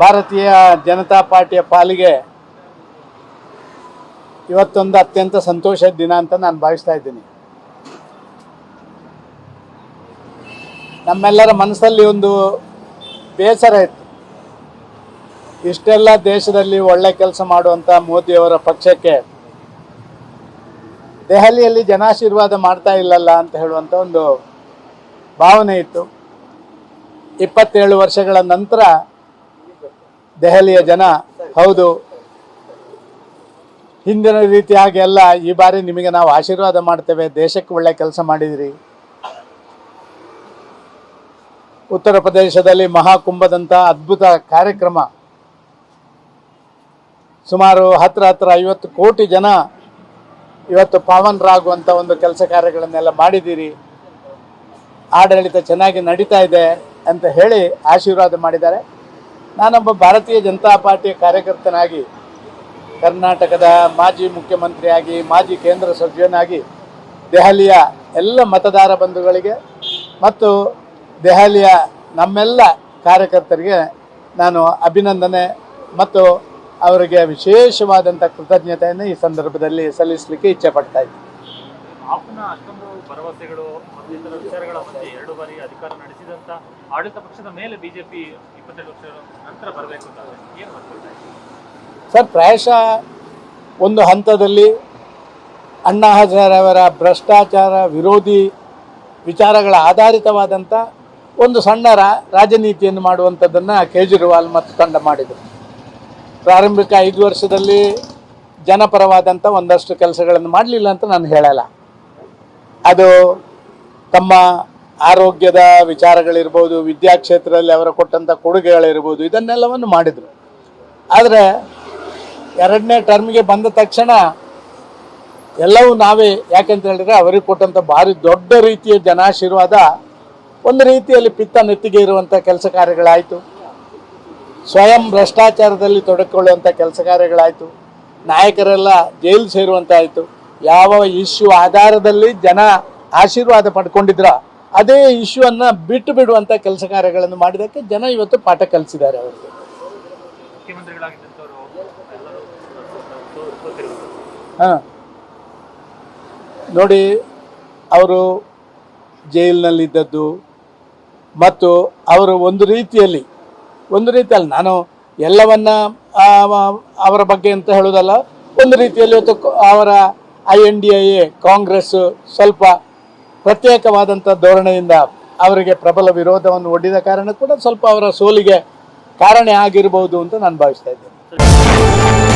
ಭಾರತೀಯ ಜನತಾ ಪಾರ್ಟಿಯ ಪಾಲಿಗೆ ಇವತ್ತೊಂದು ಅತ್ಯಂತ ಸಂತೋಷದ ದಿನ ಅಂತ ನಾನು ಭಾವಿಸ್ತಾ ಇದ್ದೀನಿ. ನಮ್ಮೆಲ್ಲರ ಮನಸ್ಸಲ್ಲಿ ಒಂದು ಬೇಸರ ಇತ್ತು. ಇಷ್ಟೆಲ್ಲ ದೇಶದಲ್ಲಿ ಒಳ್ಳೆ ಕೆಲಸ ಮಾಡುವಂಥ ಮೋದಿಯವರ ಪಕ್ಷಕ್ಕೆ ದೆಹಲಿಯಲ್ಲಿ ಜನಾಶೀರ್ವಾದ ಮಾಡ್ತಾ ಇಲ್ಲಲ್ಲ ಅಂತ ಹೇಳುವಂಥ ಒಂದು ಭಾವನೆ ಇತ್ತು. ಇಪ್ಪತ್ತೇಳು ವರ್ಷಗಳ ನಂತರ ದೆಹಲಿಯ ಜನ, ಹೌದು. ಹಿಂದಿನ ರೀತಿಯಾಗಿ ಎಲ್ಲ ಈ ಬಾರಿ ನಿಮಗೆ ನಾವು ಆಶೀರ್ವಾದ ಮಾಡ್ತೇವೆ, ದೇಶಕ್ಕೆ ಒಳ್ಳೆ ಕೆಲಸ ಮಾಡಿದಿರಿ. ಉತ್ತರ ಪ್ರದೇಶದಲ್ಲಿ ಮಹಾಕುಂಭದಂಥ ಅದ್ಭುತ ಕಾರ್ಯಕ್ರಮ. ಸುಮಾರು ಹತ್ರ ಹತ್ರ ಐವತ್ತು ಕೋಟಿ ಜನ ಇವತ್ತು ಪಾವನರಾಗುವಂತ ಒಂದು ಕೆಲಸ ಕಾರ್ಯಗಳನ್ನೆಲ್ಲ ಮಾಡಿದ್ದೀರಿ ಆಡಳಿತ ಚೆನ್ನಾಗಿ ನಡೀತಾ ಇದೆ ಅಂತ ಹೇಳಿ ಆಶೀರ್ವಾದ ಮಾಡಿದ್ದಾರೆ. ನಾನೊಬ್ಬ ಭಾರತೀಯ ಜನತಾ ಪಾರ್ಟಿಯ ಕಾರ್ಯಕರ್ತನಾಗಿ ಕರ್ನಾಟಕದ ಮಾಜಿ ಮುಖ್ಯಮಂತ್ರಿಯಾಗಿ, ಮಾಜಿ ಕೇಂದ್ರ ಸಚಿವನಾಗಿ ದೆಹಲಿಯ ಎಲ್ಲ ಮತದಾರ ಬಂಧುಗಳಿಗೆ ಮತ್ತು ದೆಹಲಿಯ ನಮ್ಮೆಲ್ಲ ಕಾರ್ಯಕರ್ತರಿಗೆ ನಾನು ಅಭಿನಂದನೆ ಮತ್ತು ಅವರಿಗೆ ವಿಶೇಷವಾದಂಥ ಕೃತಜ್ಞತೆಯನ್ನು ಈ ಸಂದರ್ಭದಲ್ಲಿ ಸಲ್ಲಿಸಲಿಕ್ಕೆ ಇಚ್ಛೆ ಪಡ್ತಾ ಇದ್ದೀನಿ. ಆಪ್ನ ಅಷ್ಟೊಂದು ಭರವಸೆಗಳು ಮತ್ತು ಇತರ ವಿಚಾರಗಳ ಮಧ್ಯೆ ಎರಡು ಬಾರಿ ಅಧಿಕಾರ ನಡೆಸಿದಂತ ಆಡಳಿತ ಪಕ್ಷದ ಮೇಲೆ ಬಿಜೆಪಿ ಇಪ್ಪತ್ತೆರಡು ವರ್ಷಗಳ ನಂತರ ಬರಬೇಕು ಅಂತ ಏನು ಮಾಡ್ಕೊಳ್ತಾ ಸರ್, ಪ್ರಾಯಶಃ ಒಂದು ಹಂತದಲ್ಲಿ ಅಣ್ಣಾ ಹಜಾರವರ ಭ್ರಷ್ಟಾಚಾರ ವಿರೋಧಿ ವಿಚಾರಗಳ ಆಧಾರಿತವಾದಂಥ ಒಂದು ಸಣ್ಣ ರಾ, ರಾಜನೀತಿಯನ್ನು ಮಾಡುವಂಥದ್ದನ್ನು ಕೇಜ್ರಿವಾಲ್ ಮತ್ತು ತಂಡ ಮಾಡಿದರು. ಪ್ರಾರಂಭಿಕ ಐದು ವರ್ಷದಲ್ಲಿ ಜನಪರವಾದಂಥ ಒಂದಷ್ಟು ಕೆಲಸಗಳನ್ನು ಮಾಡಲಿಲ್ಲ ಅಂತ ನಾನು ಹೇಳಲ್ಲ. ಅದು ತಮ್ಮ ಆರೋಗ್ಯದ ವಿಚಾರಗಳಿರ್ಬೋದು ವಿದ್ಯಾಕ್ಷೇತ್ರದಲ್ಲಿ ಅವರ ಕೊಟ್ಟಂಥ ಕೊಡುಗೆಗಳಿರ್ಬೋದು, ಇದನ್ನೆಲ್ಲವನ್ನು ಮಾಡಿದರು. ಆದರೆ ಎರಡನೇ ಟರ್ಮ್ಗೆ ಬಂದ ತಕ್ಷಣ ಎಲ್ಲವೂ ನಾವೇ ಯಾಕೆಂತ ಹೇಳಿದ್ರೆ ಅವರಿಗೆ ಕೊಟ್ಟಂಥ ಭಾರಿ ದೊಡ್ಡ ರೀತಿಯ ಜನಾಶೀರ್ವಾದ ಒಂದು ರೀತಿಯಲ್ಲಿ ಪಿತ್ತ ನೆತ್ತಿಗೆ ಇರುವಂಥ ಕೆಲಸ ಕಾರ್ಯಗಳಾಯಿತು. ಸ್ವಯಂ ಭ್ರಷ್ಟಾಚಾರದಲ್ಲಿ ತೊಡಕೊಳ್ಳುವಂಥ ಕೆಲಸ ಕಾರ್ಯಗಳಾಯಿತು. ನಾಯಕರೆಲ್ಲ ಜೈಲು ಸೇರುವಂತಾಯಿತು. ಯಾವ ಇಶ್ಯೂ ಆಧಾರದಲ್ಲಿ ಜನ ಆಶೀರ್ವಾದ ಪಡ್ಕೊಂಡಿದ್ರ ಅದೇ ಇಶ್ಯೂವನ್ನು ಬಿಟ್ಟು ಬಿಡುವಂತ ಕೆಲಸ ಕಾರ್ಯಗಳನ್ನು ಮಾಡಿದಕ್ಕೆ ಜನ ಇವತ್ತು ಪಾಠ ಕಲಿಸಿದ್ದಾರೆ ಅವರಿಗೆ. ಹಾಂ. ನೋಡಿ ಅವರು ಜೈಲಿನಲ್ಲಿದ್ದದ್ದು ಮತ್ತು ಅವರು ಒಂದು ರೀತಿಯಲ್ಲಿ ಒಂದು ರೀತಿಯಲ್ಲಿ ನಾನು ಎಲ್ಲವನ್ನ ಅವರ ಬಗ್ಗೆ ಅಂತ ಹೇಳೋದಲ್ಲ ಒಂದು ರೀತಿಯಲ್ಲಿ ಇವತ್ತು ಅವರ I N D I A, Congress ಸ್ವಲ್ಪ ಪ್ರತ್ಯೇಕವಾದಂಥ ಧೋರಣೆಯಿಂದ ಅವರಿಗೆ ಪ್ರಬಲ ವಿರೋಧವನ್ನು ಒಡ್ಡಿದ ಕಾರಣ ಕೂಡ ಸ್ವಲ್ಪ ಅವರ ಸೋಲಿಗೆ ಕಾರಣ ಆಗಿರಬಹುದು ಅಂತ ನಾನು ಭಾವಿಸ್ತಾ ಇದ್ದೇನೆ.